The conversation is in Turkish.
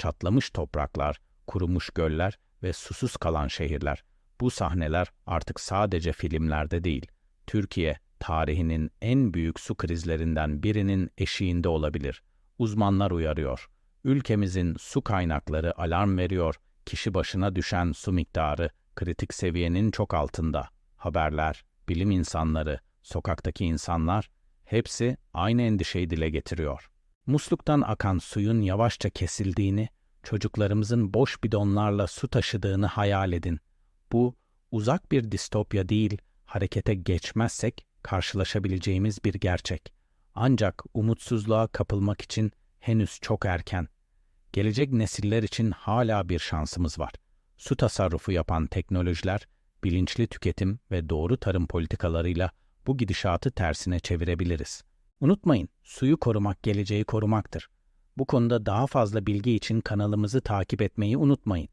çatlamış topraklar, kurumuş göller ve susuz kalan şehirler. Bu sahneler artık sadece filmlerde değil, Türkiye tarihinin en büyük su krizlerinden birinin eşiğinde olabilir. Uzmanlar uyarıyor. Ülkemizin su kaynakları alarm veriyor. Kişi başına düşen su miktarı kritik seviyenin çok altında. Haberler, bilim insanları, sokaktaki insanlar hepsi aynı endişeyi dile getiriyor. Musluktan akan suyun yavaşça kesildiğini, çocuklarımızın boş bidonlarla su taşıdığını hayal edin. Bu uzak bir distopya değil, harekete geçmezsek karşılaşabileceğimiz bir gerçek. Ancak umutsuzluğa kapılmak için henüz çok erken. Gelecek nesiller için hala bir şansımız var. Su tasarrufu yapan teknolojiler, bilinçli tüketim ve doğru tarım politikalarıyla bu gidişatı tersine çevirebiliriz. Unutmayın, suyu korumak geleceği korumaktır. Bu konuda daha fazla bilgi için kanalımızı takip etmeyi unutmayın.